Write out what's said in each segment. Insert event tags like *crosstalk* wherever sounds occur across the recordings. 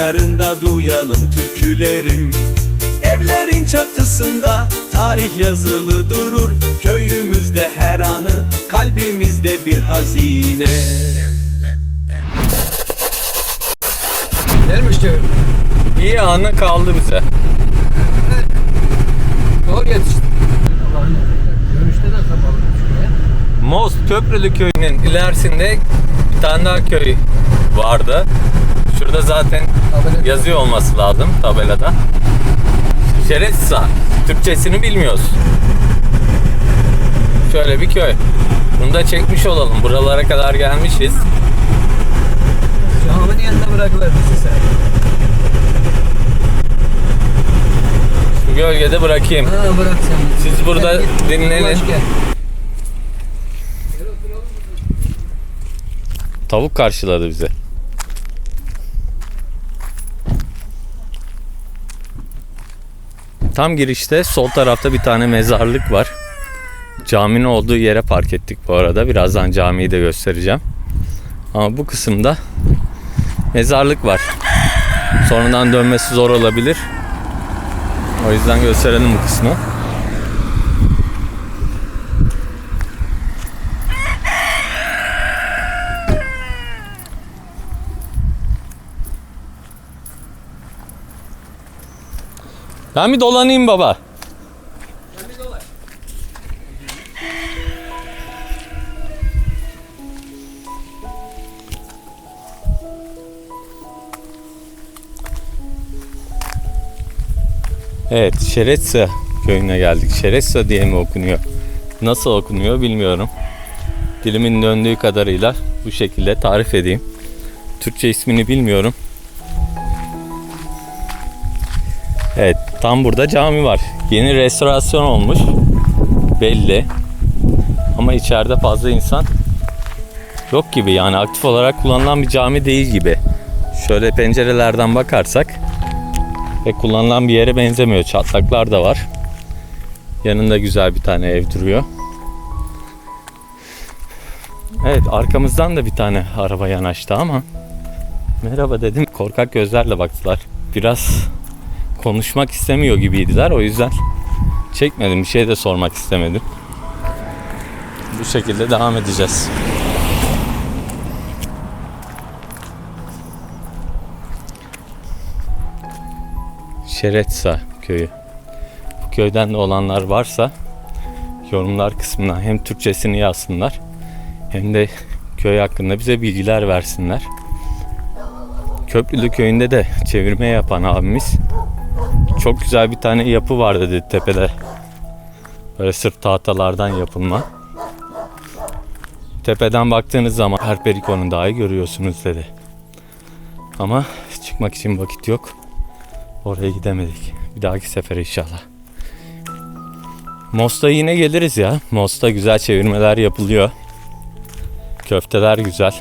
rüzgarında duyalım türkülerim Evlerin çatısında tarih yazılı durur Köyümüzde her anı kalbimizde bir hazine Gelmiş. İyi anı kaldı bize. Doğru yetişti. De kapalı şuraya. Most Köprülü köyünün ilerisinde bir tane daha köy vardı. Şurada zaten Tabela- yazıyor olması lazım tabelada. Şeretsa. Türkçesini bilmiyoruz. Şöyle bir köy. Bunu da çekmiş olalım. Buralara kadar gelmişiz. Caminin yanına bırakıver bizi sen. Şu gölgede bırakayım. Ha bırak sen. Siz burada git, dinlenin. gel. Tavuk karşıladı bizi. Tam girişte sol tarafta bir tane mezarlık var. Caminin olduğu yere park ettik bu arada. Birazdan camiyi de göstereceğim. Ama bu kısımda mezarlık var. Sonradan dönmesi zor olabilir. O yüzden gösterelim bu kısmı. Ben bir dolanayım baba. Evet, Şeretsa köyüne geldik. Şeretsa diye mi okunuyor? Nasıl okunuyor bilmiyorum. Dilimin döndüğü kadarıyla bu şekilde tarif edeyim. Türkçe ismini bilmiyorum. Tam burada cami var. Yeni restorasyon olmuş. Belli. Ama içeride fazla insan yok gibi yani aktif olarak kullanılan bir cami değil gibi. Şöyle pencerelerden bakarsak ve kullanılan bir yere benzemiyor. Çatlaklar da var. Yanında güzel bir tane ev duruyor. Evet arkamızdan da bir tane araba yanaştı ama merhaba dedim korkak gözlerle baktılar. Biraz konuşmak istemiyor gibiydiler. O yüzden çekmedim. Bir şey de sormak istemedim. Bu şekilde devam edeceğiz. Şeretsa köyü. Bu köyden de olanlar varsa yorumlar kısmına hem Türkçesini yazsınlar hem de köy hakkında bize bilgiler versinler. Köprülü köyünde de çevirme yapan abimiz çok güzel bir tane yapı var dedi tepede. Böyle sırf tahtalardan yapılma. Tepeden baktığınız zaman Perperikon'un dahi görüyorsunuz dedi. Ama çıkmak için vakit yok. Oraya gidemedik. Bir dahaki sefer inşallah. Mos'ta yine geliriz ya. Mos'ta güzel çevirmeler yapılıyor. Köfteler güzel.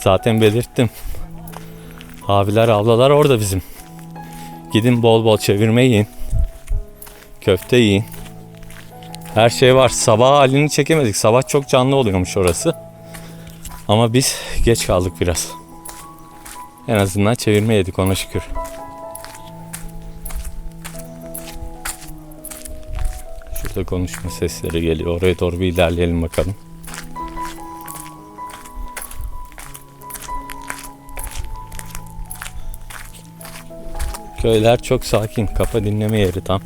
Zaten belirttim. Abiler ablalar orada bizim. Gidin bol bol çevirme yiyin. Köfte yiyin. Her şey var. Sabah halini çekemedik. Sabah çok canlı oluyormuş orası. Ama biz geç kaldık biraz. En azından çevirme yedik ona şükür. Şurada konuşma sesleri geliyor. Oraya doğru bir ilerleyelim bakalım. Köyler çok sakin, kafa dinleme yeri tam.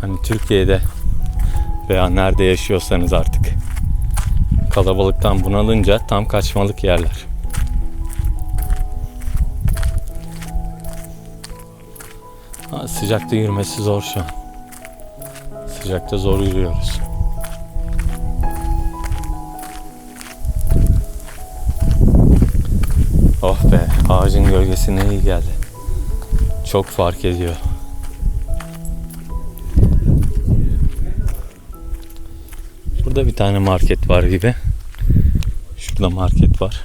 Hani Türkiye'de veya nerede yaşıyorsanız artık kalabalıktan bunalınca tam kaçmalık yerler. Ha, sıcakta yürümesi zor şu an. Sıcakta zor yürüyoruz. Oh be, ağacın gölgesi ne iyi geldi. Çok fark ediyor. Burada bir tane market var gibi. Şu Burada market var.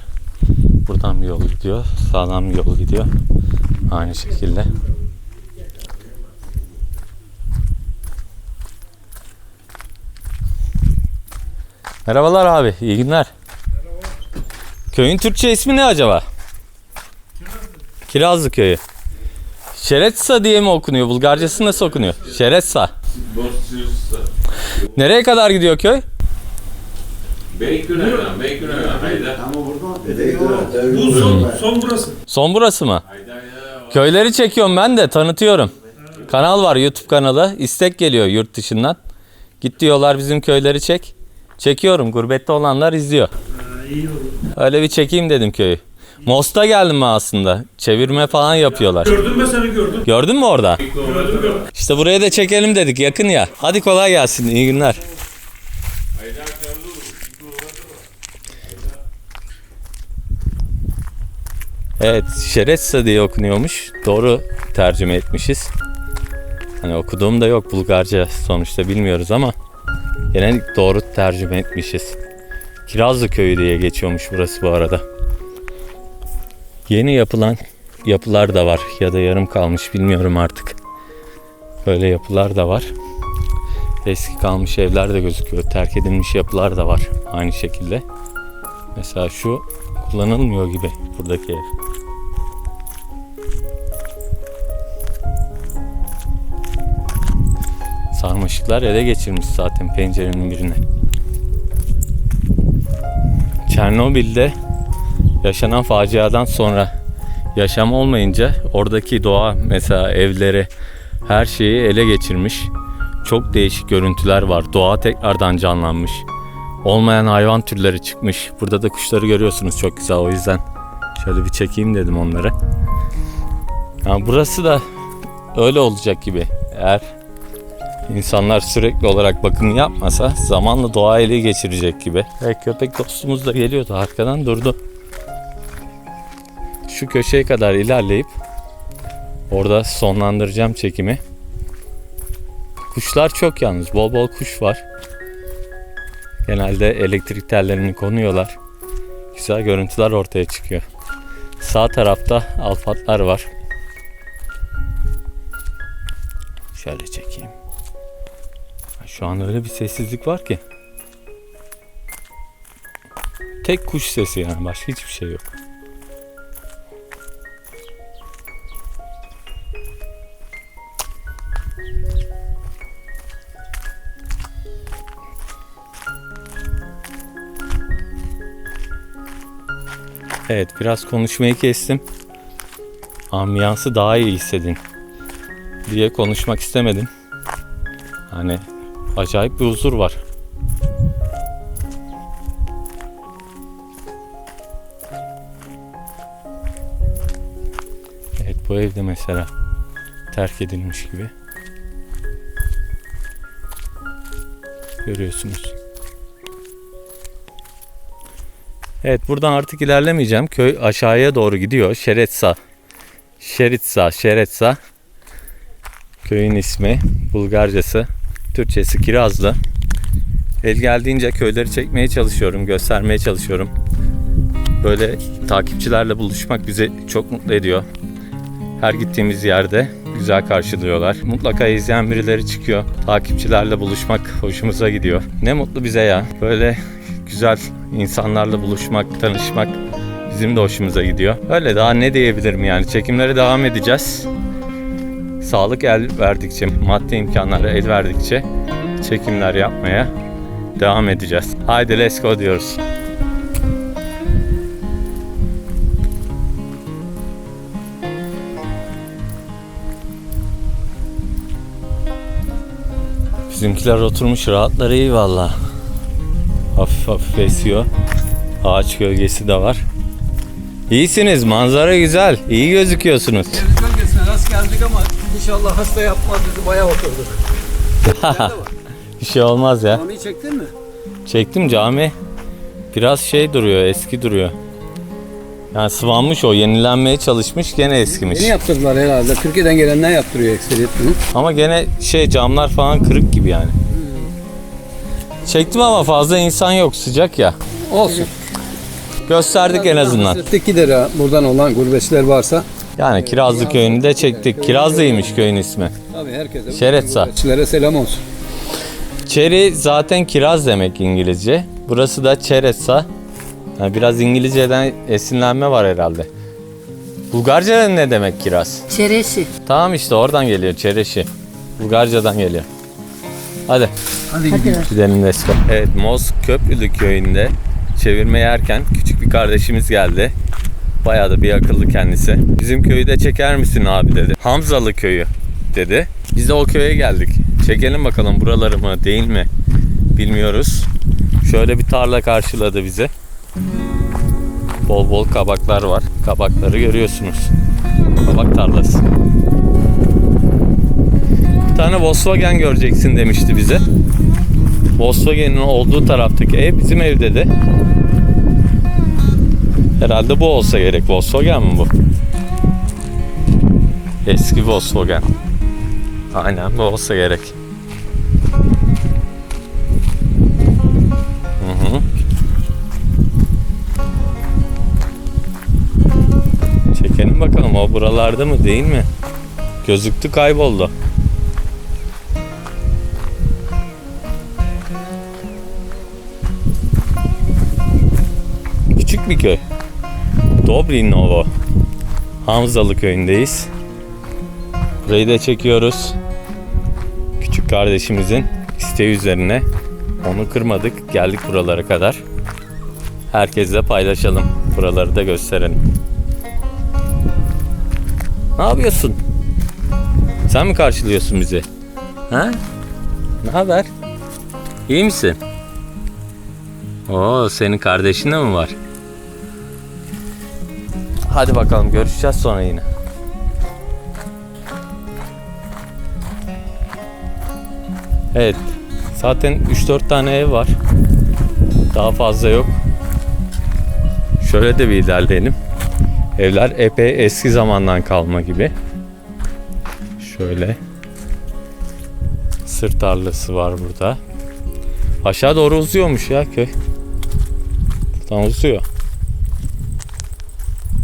Buradan bir yol gidiyor. Sağdan bir yol gidiyor. Aynı şekilde. Merhabalar abi. iyi günler. Köyün Türkçe ismi ne acaba? Kirazlı köyü. Şeretsa diye mi okunuyor? Bulgarcası nasıl okunuyor? Şeretsa. Nereye kadar gidiyor köy? Beykünev'den, Beykünev'den. Hayda. Bu son, son burası. Son burası mı? Köyleri çekiyorum ben de tanıtıyorum. Kanal var YouTube kanalı. İstek geliyor yurt dışından. Git diyorlar bizim köyleri çek. Çekiyorum. Gurbette olanlar izliyor. Öyle bir çekeyim dedim köyü. Mos'ta geldim ben aslında. Çevirme falan yapıyorlar. Gördün mü seni gördüm. Gördün mü orada? Gördüm gördüm. İşte buraya da çekelim dedik. Yakın ya. Hadi kolay gelsin. İyi günler. Evet, Şeretsa diye okunuyormuş. Doğru tercüme etmişiz. Hani okuduğum da yok Bulgarca sonuçta bilmiyoruz ama yine doğru tercüme etmişiz. Kirazlı Köyü diye geçiyormuş burası bu arada. Yeni yapılan yapılar da var ya da yarım kalmış bilmiyorum artık. Böyle yapılar da var. Eski kalmış evler de gözüküyor. Terk edilmiş yapılar da var aynı şekilde. Mesela şu kullanılmıyor gibi buradaki ev. Sarmaşıklar ele geçirmiş zaten pencerenin birine. Çernobil'de yaşanan faciadan sonra yaşam olmayınca oradaki doğa mesela evleri her şeyi ele geçirmiş. Çok değişik görüntüler var. Doğa tekrardan canlanmış. Olmayan hayvan türleri çıkmış. Burada da kuşları görüyorsunuz çok güzel o yüzden şöyle bir çekeyim dedim onları. Yani burası da öyle olacak gibi. Eğer insanlar sürekli olarak bakım yapmasa zamanla doğa ele geçirecek gibi. Ve köpek dostumuz da geliyordu arkadan durdu. Şu köşeye kadar ilerleyip orada sonlandıracağım çekimi. Kuşlar çok yalnız. Bol bol kuş var. Genelde elektrik tellerini konuyorlar. Güzel görüntüler ortaya çıkıyor. Sağ tarafta alfatlar var. Şöyle çekeyim. Şu an öyle bir sessizlik var ki. Tek kuş sesi yani başka hiçbir şey yok. Evet biraz konuşmayı kestim. Ambiyansı daha iyi hissedin diye konuşmak istemedim. Hani acayip bir huzur var. Evet bu evde mesela terk edilmiş gibi. Görüyorsunuz. Evet buradan artık ilerlemeyeceğim. Köy aşağıya doğru gidiyor. Şeretsa. Şeritsa, Şeretsa. Köyün ismi. Bulgarcası. Türkçesi Kirazlı. El geldiğince köyleri çekmeye çalışıyorum, göstermeye çalışıyorum. Böyle takipçilerle buluşmak bizi çok mutlu ediyor. Her gittiğimiz yerde güzel karşılıyorlar. Mutlaka izleyen birileri çıkıyor. Takipçilerle buluşmak hoşumuza gidiyor. Ne mutlu bize ya. Böyle güzel insanlarla buluşmak, tanışmak bizim de hoşumuza gidiyor. Öyle daha ne diyebilirim yani. Çekimlere devam edeceğiz. Sağlık el verdikçe, maddi imkanlar el verdikçe çekimler yapmaya devam edeceğiz. Haydi let's go diyoruz. Bizimkiler oturmuş rahatları iyi valla. Hafif hafif esiyor. Ağaç gölgesi de var. İyisiniz manzara güzel. İyi gözüküyorsunuz. Deniz bölgesine rast geldik ama inşallah hasta yapmaz bizi bayağı oturduk. *laughs* Bir şey olmaz ya. Onu çektin mi? Çektim cami. Biraz şey duruyor, eski duruyor. Yani sıvanmış o, yenilenmeye çalışmış, gene eskimiş. Yeni yaptırdılar herhalde. Türkiye'den gelenler yaptırıyor ekseriyetini. Ama gene şey camlar falan kırık gibi yani. Çektim ama fazla insan yok, sıcak ya. Olsun. Gösterdik en azından. Bahsettik de buradan olan gurbetçiler varsa. Yani Kirazlı köyünü de çektik. Kirazlıymış köyün ismi. Tabii herkese. Şeretsa. Gurbetçilere selam olsun. Çeri zaten kiraz demek İngilizce. Burası da Çeretsa. Yani biraz İngilizceden esinlenme var herhalde. Bulgarca ne demek kiraz? Çeresi. Tamam işte oradan geliyor çereşi. Bulgarcadan geliyor. Hadi Hadi ver. gidelim Nesko. Evet Moz Köprülü köyünde çevirme yerken küçük bir kardeşimiz geldi. Bayağı da bir akıllı kendisi. Bizim köyü de çeker misin abi dedi. Hamzalı köyü dedi. Biz de o köye geldik. Çekelim bakalım buraları mı değil mi bilmiyoruz. Şöyle bir tarla karşıladı bizi. Bol bol kabaklar var. Kabakları görüyorsunuz. Kabak tarlası. Tane Volkswagen göreceksin demişti bize. Volkswagen'in olduğu taraftaki ev bizim ev dedi. Herhalde bu olsa gerek. Volkswagen mi bu? Eski Volkswagen. Aynen bu olsa gerek. Çekelim bakalım o buralarda mı değil mi? Gözüktü kayboldu. Bir köy. Dobrinovo. Hamzalı köyündeyiz. Burayı da çekiyoruz. Küçük kardeşimizin isteği üzerine onu kırmadık. Geldik buralara kadar. Herkesle paylaşalım. Buraları da gösterelim. Ne yapıyorsun? Sen mi karşılıyorsun bizi? Ha? Ne haber? İyi misin? Oo, senin kardeşin de mi var? Hadi bakalım görüşeceğiz sonra yine. Evet. Zaten 3-4 tane ev var. Daha fazla yok. Şöyle de bir ilerleyelim. Evler epey eski zamandan kalma gibi. Şöyle. Sırt tarlası var burada. Aşağı doğru uzuyormuş ya köy. Buradan uzuyor.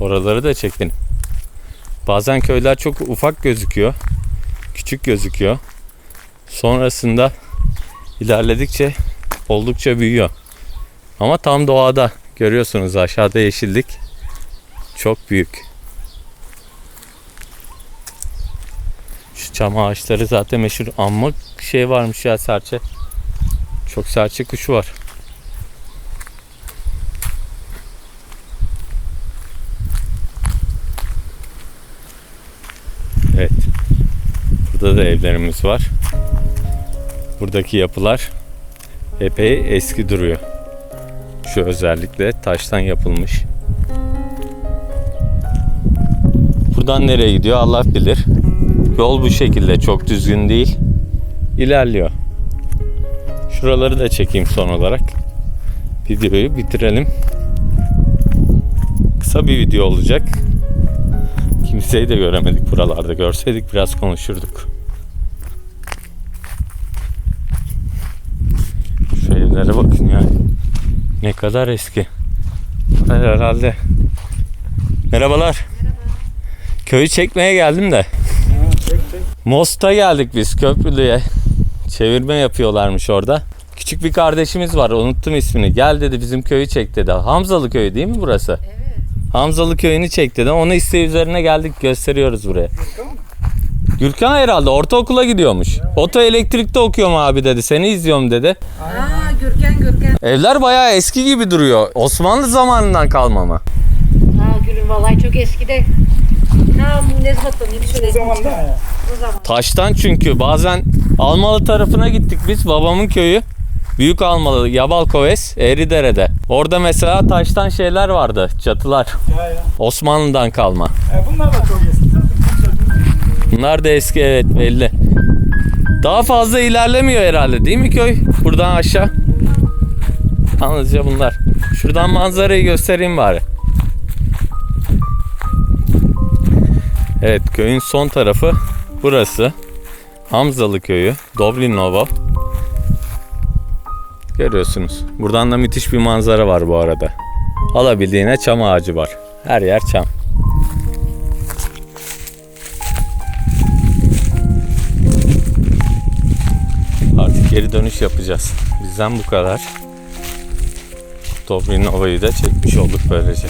Oraları da çekin. Bazen köyler çok ufak gözüküyor. Küçük gözüküyor. Sonrasında ilerledikçe oldukça büyüyor. Ama tam doğada görüyorsunuz aşağıda yeşillik çok büyük. Şu çam ağaçları zaten meşhur amma şey varmış ya serçe. Çok serçe kuşu var. Evet. Burada da evlerimiz var. Buradaki yapılar epey eski duruyor. Şu özellikle taştan yapılmış. Buradan nereye gidiyor Allah bilir. Yol bu şekilde çok düzgün değil. İlerliyor. Şuraları da çekeyim son olarak. Videoyu bitirelim. Kısa bir video olacak. Kimseyi de göremedik buralarda. Görseydik biraz konuşurduk. Şu evlere bakın ya. Ne kadar eski. Herhalde. Merhabalar. Köyü çekmeye geldim de. Most'a geldik biz Köprülü'ye. Çevirme yapıyorlarmış orada. Küçük bir kardeşimiz var unuttum ismini. Gel dedi bizim köyü çek dedi. Hamzalı köyü değil mi burası? Evet. Hamzalı köyünü çek dedi. Onu isteği üzerine geldik gösteriyoruz buraya. Gürkan herhalde ortaokula gidiyormuş. Oto elektrikte okuyorum abi dedi. Seni izliyorum dedi. Aa Gürgen Gürgen. Evler bayağı eski gibi duruyor. Osmanlı zamanından kalma mı? Aa Gülüm vallahi çok eskide. Ha ne zaman ne şöyle. O zaman da O zaman. Taştan çünkü bazen Almalı tarafına gittik biz babamın köyü. Büyük Almalı, Yabalkoves, Eğridere'de. Orada mesela taştan şeyler vardı, çatılar. Osmanlı'dan kalma. E, bunlar da çok eski. Bunlar da eski evet belli. Daha fazla ilerlemiyor herhalde değil mi köy? Buradan aşağı. Yalnızca bunlar. Şuradan manzarayı göstereyim bari. Evet köyün son tarafı burası. Hamzalı köyü. Doblinova. Görüyorsunuz. Buradan da müthiş bir manzara var bu arada. Alabildiğine çam ağacı var. Her yer çam. Artık geri dönüş yapacağız. Bizden bu kadar. Dobrin Ova'yı da çekmiş olduk böylece.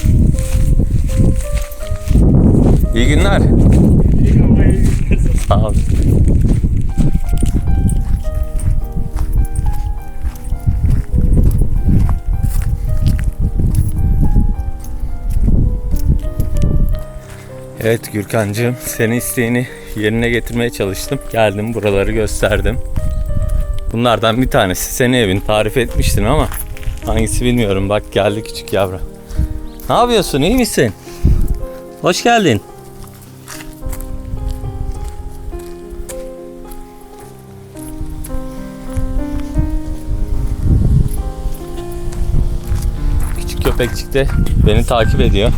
İyi günler. Sağ olun. Evet Gürkancığım, senin isteğini yerine getirmeye çalıştım. Geldim, buraları gösterdim. Bunlardan bir tanesi senin evin tarif etmiştin ama hangisi bilmiyorum. Bak geldi küçük yavru. Ne yapıyorsun? İyi misin? Hoş geldin. Küçük köpekçik de beni takip ediyor.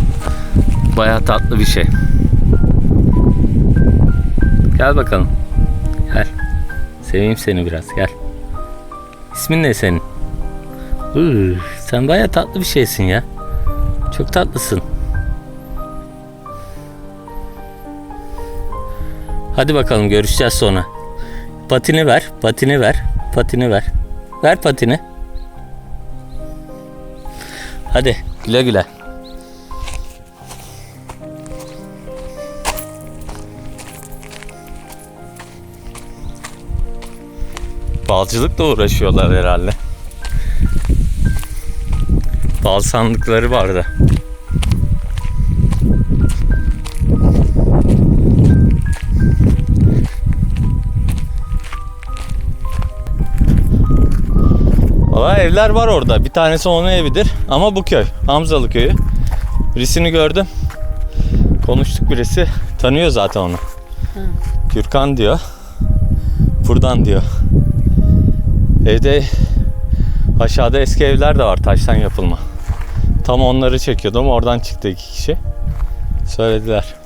Bayağı tatlı bir şey. Gel bakalım. Gel. Seveyim seni biraz gel. İsmin ne senin? Iı, sen bayağı tatlı bir şeysin ya. Çok tatlısın. Hadi bakalım görüşeceğiz sonra. Patini ver, patini ver, patini ver. Ver patini. Hadi güle güle. Balcılıkla uğraşıyorlar herhalde. Bal sandıkları vardı. Valla evler var orada. Bir tanesi onun evidir. Ama bu köy. Hamzalı köyü. Birisini gördüm. Konuştuk birisi. Tanıyor zaten onu. Gürkan diyor. Buradan diyor. Evde aşağıda eski evler de var taştan yapılma. Tam onları çekiyordum. Oradan çıktı iki kişi. Söylediler.